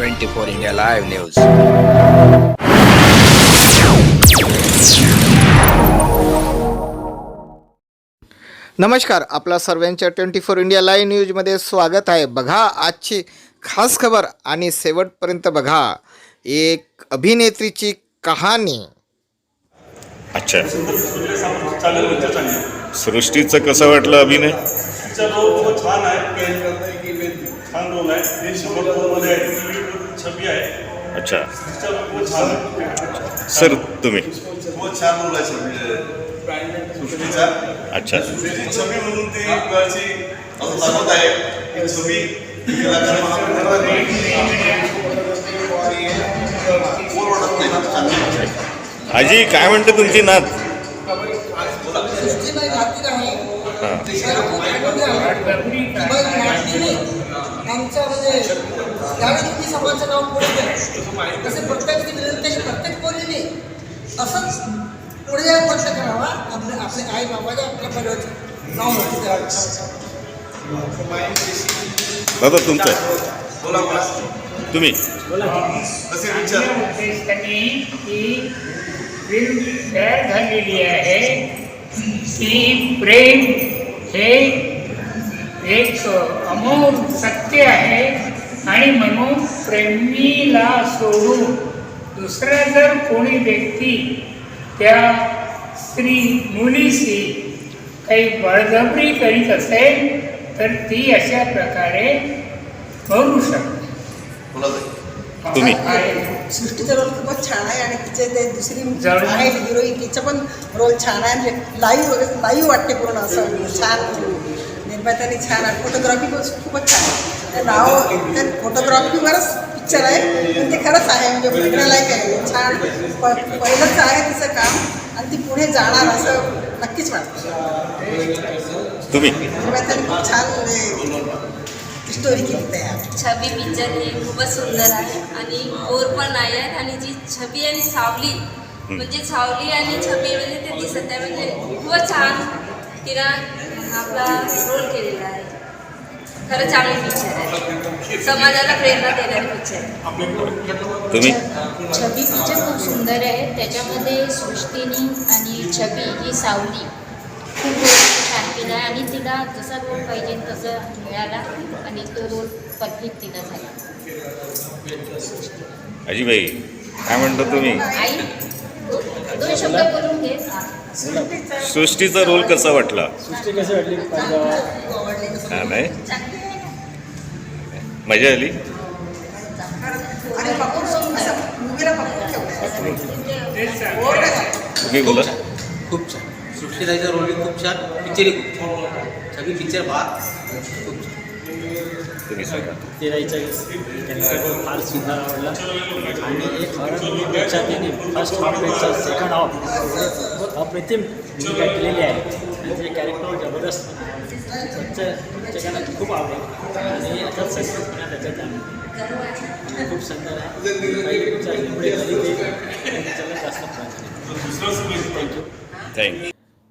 Twenty four India live news. नमस्कार आपला सर्वांच्या ट्वेंटी फोर इंडिया लाईव्ह न्यूजमध्ये स्वागत आहे. बघा आजची खास खबर आणि शेवटपर्यंत बघा. एक अभिनेत्रीची कहाणी. अच्छा. सृष्टीचं कसं वाटलं अभिनय? छान आहे. छान रोल आहे. छबी आहे. अच्छा. सर तुम्ही? छान आहे सृष्टीचा अच्छा. सृष्टीची छबी म्हणून ती कळची दाखवत आहे. छबी आजी काय म्हणते तुमची नात? हां. त्यावेळी तुम्ही समाजाचं नाव पुढे तसे प्रत्येक विनंती प्रत्येक पोरीने असंच पुढे जाऊन प्रश्न करावा आपले आपले आई बाबाच्या आपल्या परिवाराचं नाव मोठं द्यावं दादा तुमचं? बोला बोला. तुम्ही? कसे विचार. त्यांनी ही फ़िल्म तयार झालेली आहे. की प्रेम हे एक अमोल सत्य आहे. आणि म्हणून प्रेमीला सोडून दुसरा जर कोणी व्यक्ती त्या स्त्री मुलीशी काही बळजबरी करीत असेल तर ती अशा प्रकारे करू शकते. सृष्टीचा रोल खूपच छान आहे आणि तिचे ते दुसरी. आहे हिरोईन तिचं पण रोल छान आहे. म्हणजे लाईव्ह वगैरे लाईव्ह वाटते पूर्ण असं. छान. निर्मात्याने छान. आहे फोटोग्राफी पण खूपच छान आहे. ते नाव ते फोटोग्राफीवरच पिक्चर आहे. पण ते खरंच आहे म्हणजे बघण्यालायक आहे. छान. प पहिलंच आहे तिचं काम आणि ती पुढे जाणार असं नक्कीच वाटतं. तुम्ही? खूप छान म्हणजे स्टोरी केली तयार छबी पिक्चर ही खूपच सुंदर आहे आणि बोर पण नाही आहेत आणि जी छबी आणि सावली म्हणजे सावली आणि छबी म्हणजे ते दिसत आहे म्हणजे खूपच छान तिनं आपला रोल केलेला आहे. खरं चांगली पिक्चर आहे. समाजाला प्रेरणा देणारी पिक्चर आहे. तुम्ही? छबी पिक्चर खूप सुंदर आहे. त्याच्यामध्ये सृष्टीनी आणि छबी ही सावली खूप छान केला आहे. आणि तिला जसा रोल पाहिजे तसा मिळाला आणि तो रोल परफेक्ट तिला झाला. आजीबाई काय म्हणता तुम्ही? आई दो- दोन शब्द बोलून घे. सृष्टीचा रोल कसा वाटला? सृष्टी कशी वाटली? हा नाही मजा आली. तुम्ही बोला. खूप छान. सृष्टीताईचा रोल खूप छान. पिक्चरही खूप छान. सगळी पिक्चर पहा. खूप छान. सांगा. तिराईचा त्यांचा फार सुंदर आवडला. आणि एक हॉरर मूवीपेक्षा त्यांनी फर्स्ट हाफपेक्षा सेकंड हाफ अप्रतिम भूमिका केलेली आहे. आणि ते कॅरेक्टर जबरदस्त. त्याचं सगळ्यांना खूप आवडेल. आणि आता सस्पेन्सपणा त्याच्यात आहे खूप सुंदर आहे. ते जास्त थँक्यू थँक्यू